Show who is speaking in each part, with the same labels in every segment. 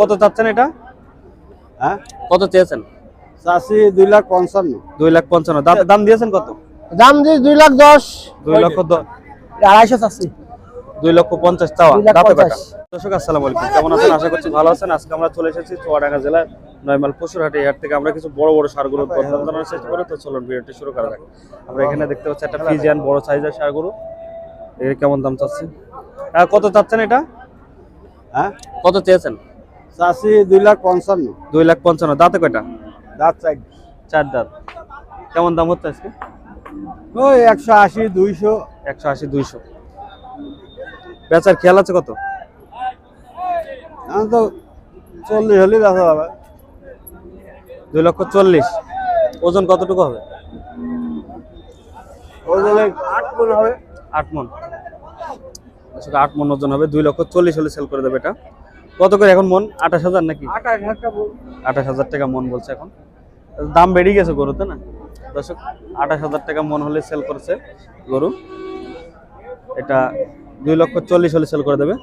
Speaker 1: কত চাচ্ছেন এটা?
Speaker 2: হ্যাঁ?
Speaker 1: কত চেয়েছেন?
Speaker 2: চাষি দুই লাখ পঞ্চান্ন।
Speaker 1: দুই লাখ পঞ্চান্ন। দাম দাম দিয়েছেন কত?
Speaker 3: দাম দিয়ে দুই লাখ দশ।
Speaker 1: দুই লক্ষ
Speaker 3: আড়াইশো চাচ্ছি।
Speaker 1: দুই লক্ষ পঞ্চাশ চাওয়া। দর্শক আসসালামু আলাইকুম। কেমন আছেন? আশা করছি ভালো আছেন। আজকে আমরা চলে এসেছি চুয়াডাঙ্গা জেলার নয়মাল পশুরহাটে। হাট থেকে আমরা কিছু বড় বড় সারগুলো জানার চেষ্টা করি। তো চলুন ভিডিওটি শুরু করা যাক। আমরা এখানে দেখতে পাচ্ছি একটা ফিজিয়ান বড় সাইজের সারগুলো। এর কেমন দাম চাচ্ছে আহ, কত চাচ্ছেন এটা?
Speaker 2: হ্যাঁ?
Speaker 1: কত চেয়েছেন?
Speaker 2: চাষি দুই লাখ পঞ্চান্ন।
Speaker 1: দুই লাখ পঞ্চান্ন। দাঁতে কয়টা?
Speaker 2: দাঁত চাই
Speaker 1: চার দাঁত। কেমন দাম হচ্ছে আজকে?
Speaker 2: ওই একশো আশি দুইশো।
Speaker 1: একশো আশি দুইশো। বেচার খেয়াল আছে কত?
Speaker 2: তো চল্লিশ হলেই দেখা যাবে।
Speaker 1: দুই লক্ষ চল্লিশ। ওজন কতটুকু হবে?
Speaker 2: ওই জন্য আট মন হবে।
Speaker 1: আট মন। আট মন ওজন হবে। দুই লক্ষ চল্লিশ হলে সেল করে দেবে এটা। কত করে এখন মন? আঠাশ হাজার নাকি?
Speaker 2: আঠাশ হাজার
Speaker 1: টাকা মন। বলছে এখন। দাম বেড়ে গেছে গরুতে না? দর্শক আঠাশ হাজার টাকা মন হলে সেল করছে গরু। এটা দুই লক্ষ চল্লিশ হলে সেল করে দেবে।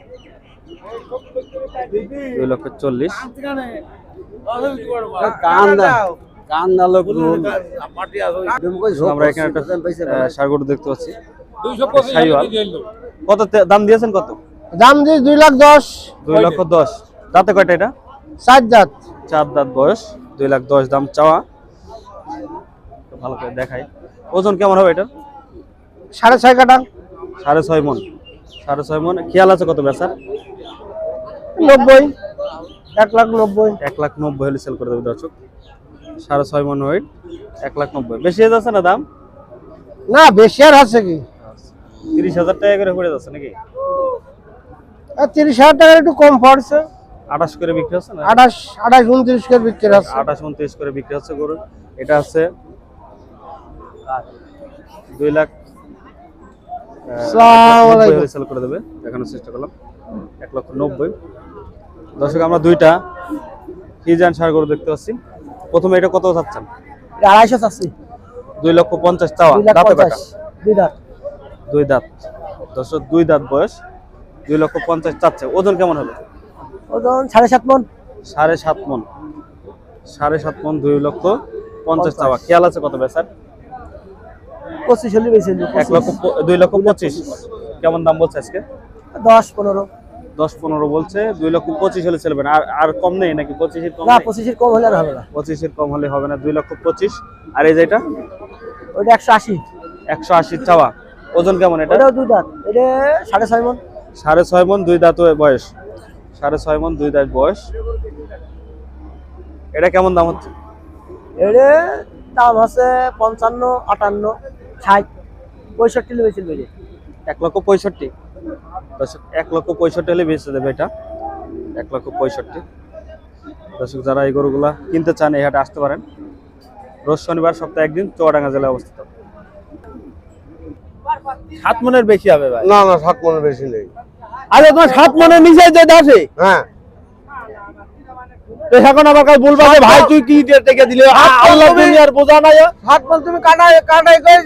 Speaker 1: দুই লক্ষ চল্লিশ। আমরা এখানে একটা গরু দেখতে পাচ্ছি। কত দাম দিয়েছেন কত?
Speaker 3: দাম দিয়ে দুই লাখ দশ।
Speaker 1: দুই লক্ষ দশ। দাঁতে কয়টা এটা?
Speaker 3: চার দাঁত।
Speaker 1: চার দাঁত বয়স দুই লাখ দশ দাম চাওয়া। ভালো করে দেখাই। ওজন কেমন হবে এটা?
Speaker 3: সাড়ে ছয় কাটা
Speaker 1: সাড়ে ছয় মন। সাড়ে ছয় মন। খেয়াল আছে কত বেচার?
Speaker 3: নব্বই। এক লাখ নব্বই।
Speaker 1: এক লাখ নব্বই হলে সেল করে দেবে দর্শক। সাড়ে ছয় মন ওয়েট এক লাখ নব্বই। বেশি হয়ে যাচ্ছে না দাম?
Speaker 3: না বেশি আর আছে কি?
Speaker 1: তিরিশ হাজার টাকা করে পড়ে যাচ্ছে নাকি?
Speaker 3: তিরিশ হাজার টাকার একটু কম পড়ছে।
Speaker 1: আঠাশ করে বিক্রি হচ্ছে না?
Speaker 3: আঠাশ আঠাশ উনত্রিশ করে বিক্রি আছে
Speaker 1: আঠাশ উনত্রিশ করে বিক্রি হচ্ছে গরু এটা আছে দুই লাখ সেল করে দেবে দেখানোর চেষ্টা করলাম। এক লক্ষ নব্বই। দর্শক আমরা দুইটা হিজান সার গরু দেখতে পাচ্ছি। প্রথমে এটা কত চাচ্ছেন?
Speaker 3: আড়াইশো চাচ্ছি।
Speaker 1: দুই লক্ষ পঞ্চাশ চাওয়া
Speaker 3: দুই
Speaker 1: দাঁতে
Speaker 3: দুই দাঁত।
Speaker 1: দুই দাঁত। দর্শক দুই দাঁত বয়স। দুই লক্ষ পঞ্চাশ চাচ্ছে। ওজন কেমন হবে?
Speaker 3: ওজন সাড়ে সাত মন।
Speaker 1: সাড়ে সাত মন। সাড়ে সাত মন দুই লক্ষ পঞ্চাশ চাওয়া। খেয়াল আছে কত বেচার?
Speaker 3: পঁচিশ হলে বেশি
Speaker 1: এক লক্ষ দুই লক্ষ পঁচিশ। কেমন দাম বলছে আজকে?
Speaker 3: দশ পনেরো।
Speaker 1: দশ পনেরো বলছে। দুই লক্ষ পঁচিশ হলে চলবে না। আর আর কম নেই নাকি? পঁচিশের কম
Speaker 3: না পঁচিশের কম হলে আর হবে না।
Speaker 1: পঁচিশের কম হলে হবে না। দুই লক্ষ পঁচিশ। আর এই যেটা
Speaker 3: ওইটা একশো আশি।
Speaker 1: একশো আশি চাওয়া। ওজন কেমন এটা?
Speaker 3: দুই দাঁত। এটা সাড়ে ছয় মন।
Speaker 1: সাড়ে ছয় মন দুই দাঁত বয়স। সাড়ে ছয় মন দুই দাঁত বয়স। এটা কেমন দাম হচ্ছে?
Speaker 3: এর দাম আছে পঞ্চান্ন আটান্ন ষাট পঁয়ষট্টি বেশি বেড়ে
Speaker 1: এক লক্ষ পঁয়ষট্টি? দর্শক এক লক্ষ পঁয়ষট্টি হলে বেচতে দেবে এটা। এক লক্ষ পঁয়ষট্টি। দর্শক যারা এই গরুগুলা কিনতে চান এই হাটে আসতে পারেন। রোজ শনিবার সপ্তাহে একদিন চুয়াডাঙ্গা জেলায় অবস্থিত।
Speaker 4: সাত মনের বেশি হবে ভাই।
Speaker 2: না না সাত মনের বেশি নেই।
Speaker 4: আরে তোমার সাত মনের নিচে যে দাসে
Speaker 2: হ্যাঁ।
Speaker 4: এখন বলবা যে ভাই তুই কি দিলে? আল্লাহ দুনিয়ার বোঝা নাই
Speaker 3: হাত তুমি কাটাই কাটাই করে